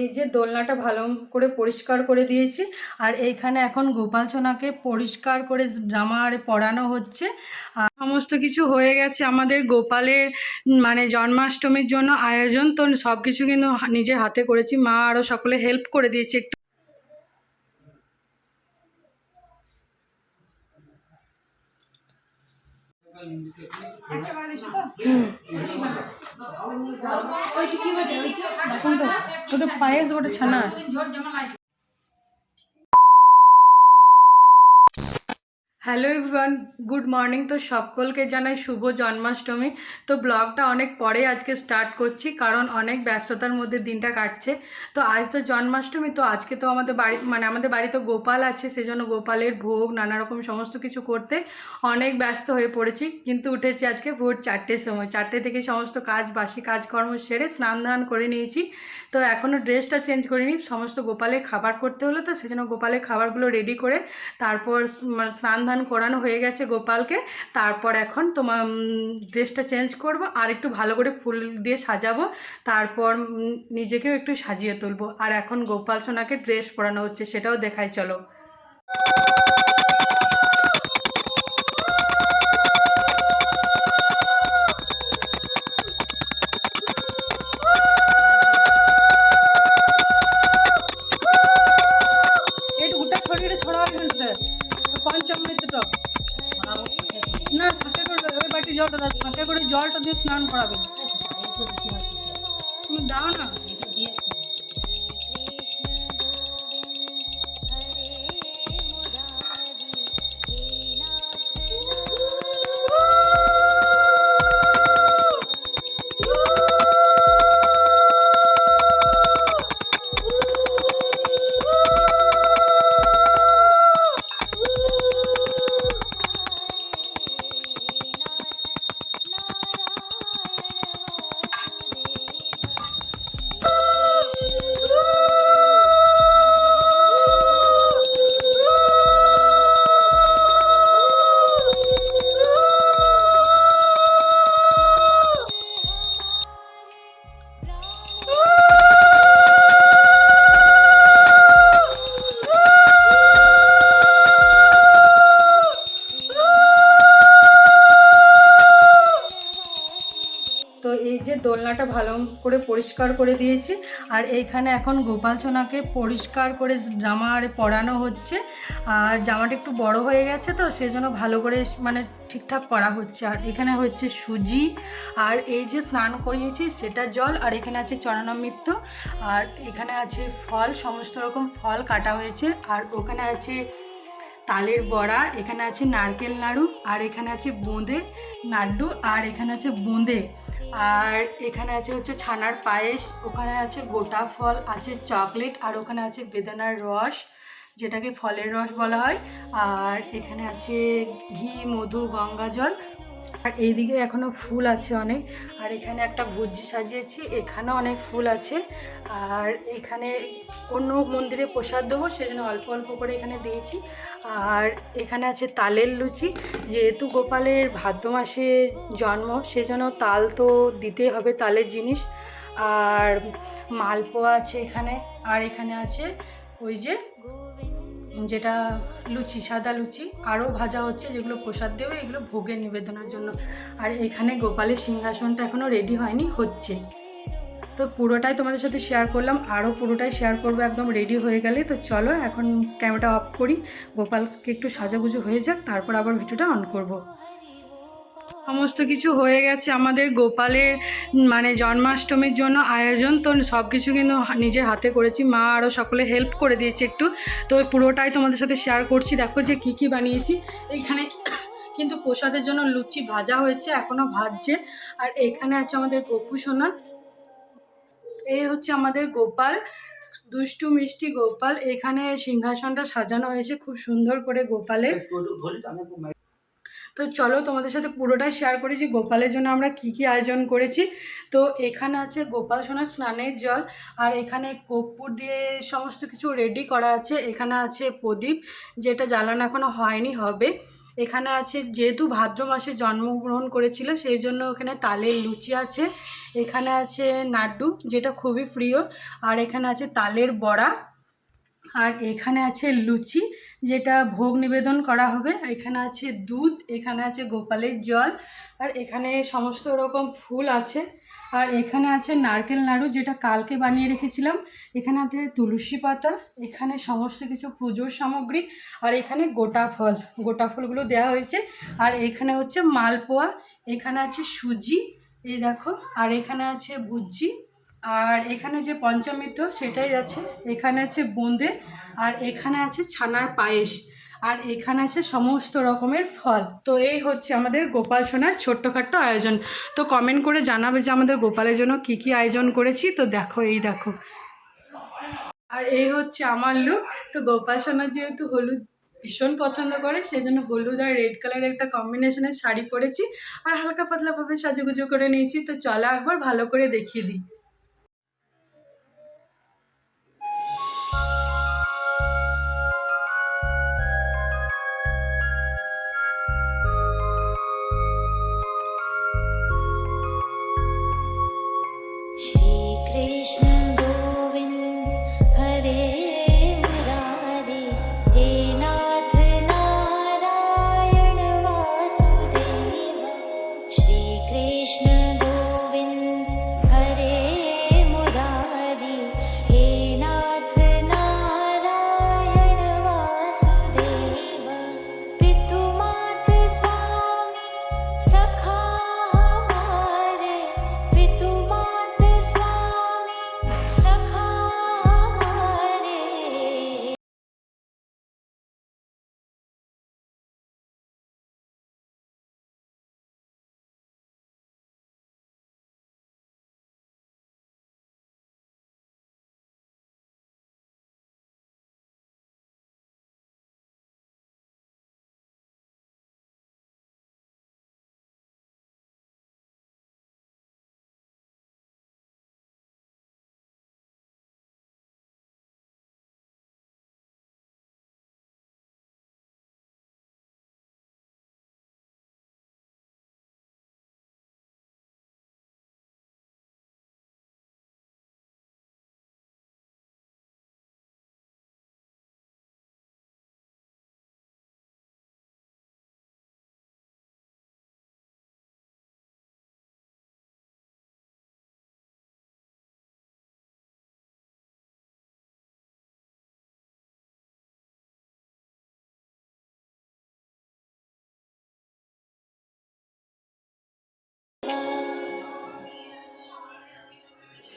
এই যে দোলনাটা ভালো করে পরিষ্কার করে দিয়েছি, আর এইখানে এখন গোপাল সোনাকে পরিষ্কার করে জামা আর পরানো হচ্ছে। আর সমস্ত কিছু হয়ে গেছে আমাদের গোপালের মানে জন্মাষ্টমীর জন্য আয়োজন, তো সব কিছু কিন্তু নিজের হাতে করেছি। মা আরও সকলে হেল্প করে দিয়েছে একটু এখন তো ওটা পায়েস ওটা ছানা। Hello everyone, good morning. তো সকলকে জানাই শুভ জন্মাষ্টমী। তো ব্লগটা অনেক পরে আজকে স্টার্ট করছি, কারণ অনেক ব্যস্ততার মধ্যে দিনটা কাটছে। তো আজ তো জন্মাষ্টমী, তো আজকে তো আমাদের বাড়ি মানে আমাদের বাড়িতে গোপাল আছে, সেজন্য গোপালের ভোগ, নানা রকম সমস্ত কিছু করতে অনেক ব্যস্ত হয়ে পড়েছি। কিন্তু উঠেছি আজকে ভোর চারটের সময়। চারটে থেকে সমস্ত কাজ, বাসি কাজকর্ম সেরে স্নান ধান করে নিয়েছি। তো এখনও ড্রেসটা চেঞ্জ করিনি। সমস্ত গোপালের খাবার করতে হলো, তো সেজন্য গোপালের খাবারগুলো রেডি করে তারপর স্নান মানে স্নান করানো হয়ে গেছে গোপালকে। তারপর এখন তোমার ড্রেসটা চেঞ্জ করব আর একটু ভালো করে ফুল দিয়ে সাজাবো। তারপর নিজেকেও একটু সাজিয়ে তুলবো। আর এখন গোপাল সোনাকে ড্রেস পরানো হচ্ছে, সেটাও দেখাই, চলো। পঞ্চমৃত তো। না, সাথে করে ওই বাটি জলটা দাও, সাথে করে জলটা দিয়ে স্নান করাবে। তুমি দাও না। যে ভালো করে পরিষ্কার করে দিয়েছি। আর এইখানে এখন গোপাল সোনাকে পরিষ্কার করে জামা আর পরানো হচ্ছে। আর জামাটা একটু বড় হয়ে গেছে তো, সেজন্য ভালো করে মানে ঠিকঠাক করা হচ্ছে। আর এখানে হচ্ছে সুজি, আর এই যে স্নান করিয়েছি সেটা জল, আর এখানে আছে চরণামৃত্য আর এখানে আছে ফল, সমস্ত রকম ফল কাটা হয়েছে। আর ওখানে আছে তালের বড়া, এখানে আছে নারকেল নাড়ু, আর এখানে আছে বোঁদে নাড্ডু, আর এখানে আছে বোঁদে। আর এখানে আছে হচ্ছে ছানার পায়েস, ওখানে আছে গোটা ফল, আছে চকলেট, আর ওখানে আছে বেদানার রস, যেটাকে ফলের রস বলা হয়। আর এখানে আছে ঘি, মধু গঙ্গা জল আর এইদিকে এখনও ফুল আছে অনেক। আর এখানে একটা ভুজি সাজিয়েছি, এখানেও অনেক ফুল আছে। আর এখানে অন্য মন্দিরে প্রসাদ দেবো, সেজন্য অল্প অল্প করে এখানে দিয়েছি। আর এখানে আছে তালের লুচি। যেহেতু গোপালের ভাদ্র মাসে জন্ম, সেজন্য তাল তো দিতেই হবে তালের জিনিস। আর মালপোয়া আছে এখানে। আর এখানে আছে ওই যে যেটা লুচি, সাদা লুচি, আরও ভাজা হচ্ছে, যেগুলো প্রসাদ দেবে, এগুলো ভোগের নিবেদনের জন্য। আর এখানে গোপালের সিংহাসনটা এখনও রেডি হয়নি, হচ্ছে। তো পুরোটাই তোমাদের সাথে শেয়ার করলাম, আরও পুরোটাই শেয়ার করব, একদম রেডি হয়ে গেলে। তো চলো, এখন ক্যামেরাটা অফ করি। গোপালকে একটু সাজাগুজো হয়ে যাক, তারপর আবার ভিডিওটা অন করব। সমস্ত কিছু হয়ে গেছে। আমাদের গোপালের মানে জন্মাষ্টমীর জন্য আয়োজন। তো সব কিছু কিন্তু নিজের হাতে করেছি। মা আরও সকলে হেল্প করে দিয়েছে একটু। তো পুরোটাই তোমাদের সাথে শেয়ার করছি। দেখো যে কি কি বানিয়েছি। এখানে কিন্তু প্রসাদের জন্য লুচি ভাজা হয়েছে এখনও ভাজছে। আর এখানে আছে আমাদের গোপু সোনা। এই হচ্ছে আমাদের গোপাল, দুষ্টু মিষ্টি গোপাল। এখানে সিংহাসনটা সাজানো হয়েছে খুব সুন্দর করে গোপালের। তো চলো তোমাদের সাথে পুরোটাই শেয়ার করি যে গোপালের জন্য আমরা কি কি আয়োজন করেছি। তো এখানে আছে গোপাল সোনার স্নানের জল, আর এখানে কর্পূর দিয়ে সমস্ত কিছু রেডি করা আছে। এখানে আছে প্রদীপ, যেটা জ্বালানো এখনও হয়নি, হবে। এখানে আছে যেহেতু ভাদ্র মাসে জন্মগ্রহণ করেছিল, সেই জন্য ওখানে তালের লুচি আছে। এখানে আছে নাড্ডু, যেটা খুবই প্রিয়। আর এখানে আছে তালের বড়া। আর এখানে আছে লুচি, যেটা ভোগ নিবেদন করা হবে। এখানে আছে দুধ, এখানে আছে গোপালের জল, আর এখানে সমস্ত রকম ফুল আছে। আর এখানে আছে নারকেল নাড়ু, যেটা কালকে বানিয়ে রেখেছিলাম। এখানে আছে তুলসী পাতা, এখানে সমস্ত কিছু পুজোর সামগ্রী, আর এখানে গোটা ফল। গোটা ফলগুলো দেওয়া হয়েছে। আর এখানে হচ্ছে মালপোয়া, এখানে আছে সুজি, এই দেখো। আর এখানে আছে ভুজি আর এখানে যে পঞ্চামৃত সেটাই আছে। এখানে আছে বোঁদে, আর এখানে আছে ছানার পায়েস, আর এখানে আছে সমস্ত রকমের ফল। তো এই হচ্ছে আমাদের গোপাল সোনার ছোট্টখাট্ট আয়োজন। তো কমেন্ট করে জানাবে যে আমাদের গোপালের জন্য কি কি আয়োজন করেছি। তো দেখো, এই দেখো। আর এই হচ্ছে আমার লুক তো গোপাল সোনা যেহেতু হলুদ ভীষণ পছন্দ করে সেই জন্য হলুদ আর রেড কালারের একটা কম্বিনেশনের শাড়ি পরেছি। আর হালকা পাতলাভাবে সাজুগুজু করে নিয়েছি। তো চলো একবার ভালো করে দেখিয়ে দিই।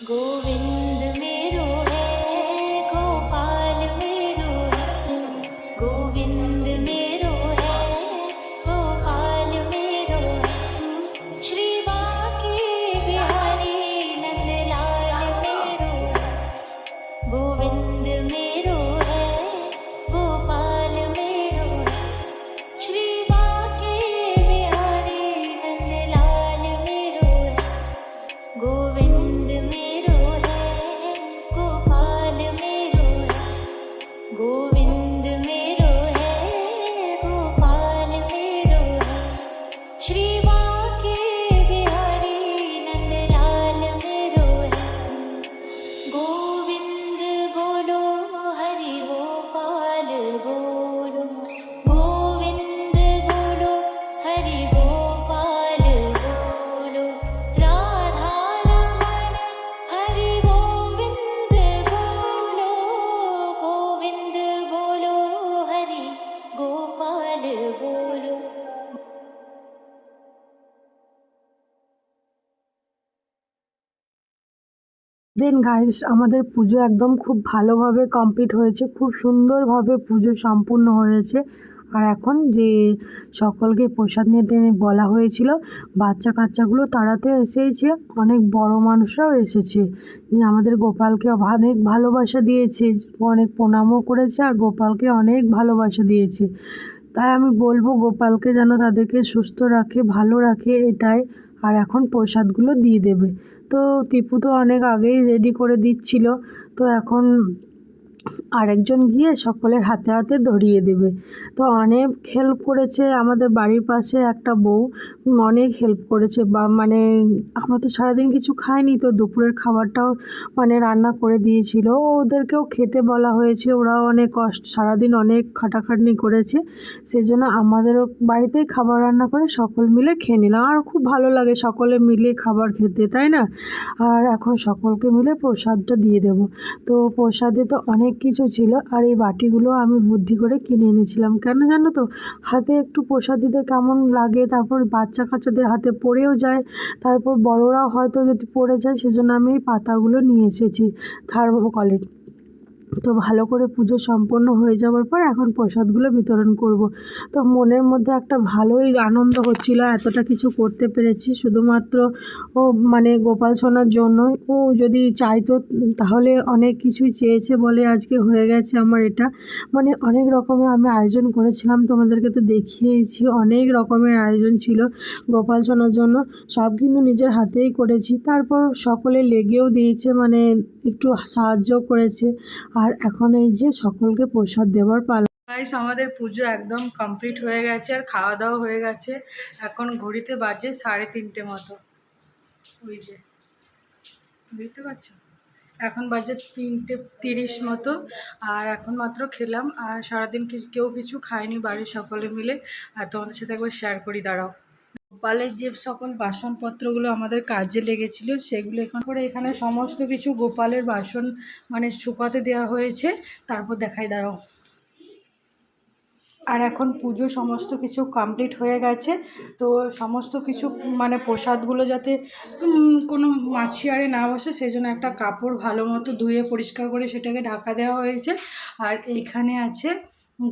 गोविंद দেন গাইস আমাদের পুজো একদম খুব ভালোভাবে কমপ্লিট হয়েছে, খুব সুন্দরভাবে পুজো সম্পূর্ণ হয়েছে। আর এখন যে সকলকে প্রসাদ নিতে বলা হয়েছিল, বাচ্চা কাচ্চাগুলো তাড়াতে এসেছে, অনেক বড় মানুষরাও এসেছে। আমাদের গোপালকে অনেক ভালোবাসা দিয়েছে, অনেক প্রণামও করেছে আর গোপালকে অনেক ভালোবাসা দিয়েছে। তাই আমি বলব গোপালকে যেন তাদেরকে সুস্থ রাখে, ভালো রাখে এটাই। আর এখন প্রসাদগুলো দিয়ে দেবে। তো টিপু তো অনেক আগেই রেডি করে দিচ্ছিল। তো এখন আরেকজন গিয়ে সকলের হাতে হাতে ধরিয়ে দেবে। তো অনেক হেল্প করেছে আমাদের বাড়ির পাশে একটা বউ অনেক হেল্প করেছে। বা মানে আমরা তো সারাদিন কিছু খাইনি, তো দুপুরের খাবারটাও মানে রান্না করে দিয়েছিল। ওদেরকেও খেতে বলা হয়েছে, ওরাও অনেক কষ্ট, সারাদিন অনেক খাটাখাটনি করেছে। সেজন্য আমাদেরও বাড়িতেই খাবার রান্না করে সকল মিলে খেয়ে নিলাম। আর খুব ভালো লাগে সকলে মিলে খাবার খেতে, তাই না? আর এখন সকলকে মিলে প্রসাদটা দিয়ে দেবো। তো প্রসাদে তো অনেক কিছু ছিল আর এই বাটিগুলো আমি বুদ্ধি করে কিনে এনেছিলাম। কেন জানো তো? হাতে একটু প্রসাদ দিতে কেমন লাগে, তারপর বাচ্চা কাচ্চাদের হাতে পড়েও যায়, তারপর বড়রাও হয়তো যদি পড়ে যায়, সেজন্য আমি এই পাতাগুলো নিয়ে এসেছি থার্মোকলের তো ভালো করে পুজো সম্পন্ন হয়ে যাওয়ার পর এখন প্রসাদগুলো বিতরণ করব। তো মনের মধ্যে একটা ভালোই আনন্দ হচ্ছিল, এতটা কিছু করতে পেরেছি। শুধুমাত্র ও মানে গোপাল সোনার জন্যই। ও যদি চাইতো, তাহলে অনেক কিছুই চেয়েছে বলে আজকে হয়ে গেছে আমার এটা। মানে অনেক রকমের আমি আয়োজন করেছিলাম, তোমাদেরকে তো দেখিয়েছি। অনেক রকমের আয়োজন ছিল গোপাল সোনার জন্য। সব কিন্তু নিজের হাতেই করেছি। তারপর সকলে লেগেও দিয়েছে মানে একটু সাহায্য করেছে। আর এখন এই যে সকলকে প্রসাদ দেওয়ার পালা গাইস আমাদের পুজো একদম কমপ্লিট হয়ে গেছে আর খাওয়া দাওয়া হয়ে গেছে। এখন ঘড়িতে বাজে সাড়ে তিনটে মতো। ওই যে, দেখতে পাচ্ছ? এখন বাজে তিনটে তিরিশ মতো। আর এখন মাত্র খেলাম। আর সারাদিন কেউ কিছু খায়নি বাড়ির সকলে মিলে। আর তোমাদের সাথে একবার শেয়ার করি, দাঁড়াও। গোপালের যে সকল বাসনপত্রগুলো আমাদের কাজে লেগেছিল, সেগুলো এখন করে এখানে সমস্ত কিছু গোপালের বাসন মানে শুকাতে দেওয়া হয়েছে। তারপর দেখাই, দাঁড়াও। আর এখন পুজো সমস্ত কিছু কমপ্লিট হয়ে গেছে। তো সমস্ত কিছু মানে প্রসাদগুলো যাতে কোনো মাছি আরে না বসে সেই জন্য একটা কাপড় ভালো মতো ধুয়ে পরিষ্কার করে সেটাকে ঢাকা দেওয়া হয়েছে। আর এইখানে আছে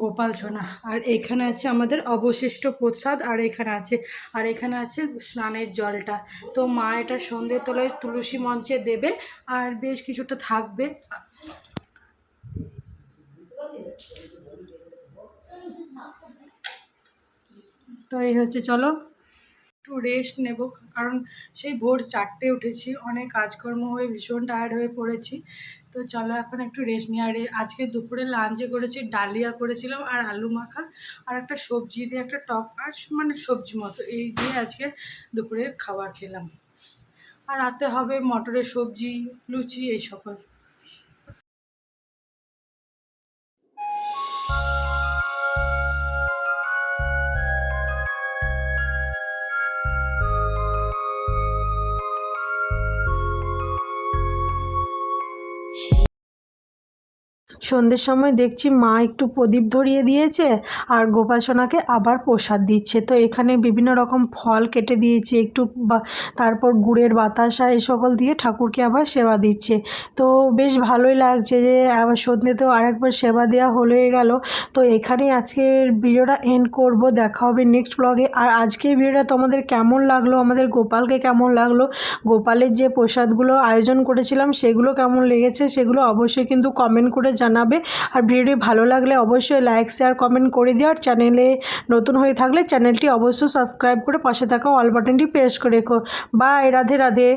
গোপাল সোনা আর এখানে আছে আমাদের অবশিষ্ট প্রসাদ, আর এখানে আছে, আর এখানে আছে স্নানের জলটা। তো মা এটা সন্ধে তলায় তুলসী মঞ্চে দেবে, আর বেশ কিছুটা থাকবে। তো এই হচ্ছে, চলো একটু রেস্ট নেব, কারণ সেই ভোর চারটে উঠেছি, অনেক কাজকর্ম হয়ে ভীষণ টায়ার্ড হয়ে পড়েছি। তো চলো এখন একটু রেস্ট নিই। আর আজকে দুপুরে লাঞ্চে করেছি, ডালিয়া করেছিলাম আর আলু মাখা আর একটা সবজি দিয়ে একটা টক আর মানে সবজি মতো এই দিয়ে আজকে দুপুরে খাবার খেলাম। আর রাতে হবে মটরের সবজি, লুচি এই সকল। সন্ধ্যের সময় দেখছি মা একটু প্রদীপ ধরিয়ে দিয়েছে আর গোপাল সোনাকে আবার প্রসাদ দিচ্ছে। তো এখানে বিভিন্ন রকম ফল কেটে দিয়েছে, একটু বা তারপর গুড়ের বাতাসা এই সকল দিয়ে ঠাকুরকে আবার সেবা দিচ্ছে। তো বেশ ভালোই লাগছে যে আবার সন্ধ্যেতেও আরেকবার সেবা দেওয়া হয়ে গেল। তো এখানেই আজকের ভিডিওটা এন্ড করব, দেখা হবে নেক্সট ব্লগে আর আজকের ভিডিওটা তোমাদের কেমন লাগল, আমাদের গোপালকে কেমন লাগল, গোপালের যে প্রসাদগুলো আয়োজন করেছিলাম সেগুলো কেমন লেগেছে সেগুলো অবশ্যই কিন্তু কমেন্ট করে জানাবে আর ভিডিওটি ভালো লাগলে অবশ্যই লাইক শেয়ার কমেন্ট করে দিও। আর চ্যানেলে নতুন হয়ে থাকলে চ্যানেলটি অবশ্যই সাবস্ক্রাইব করে পাশে থাকা অল বাটনটি প্রেস করে রেখো। বাই রাধে রাধে।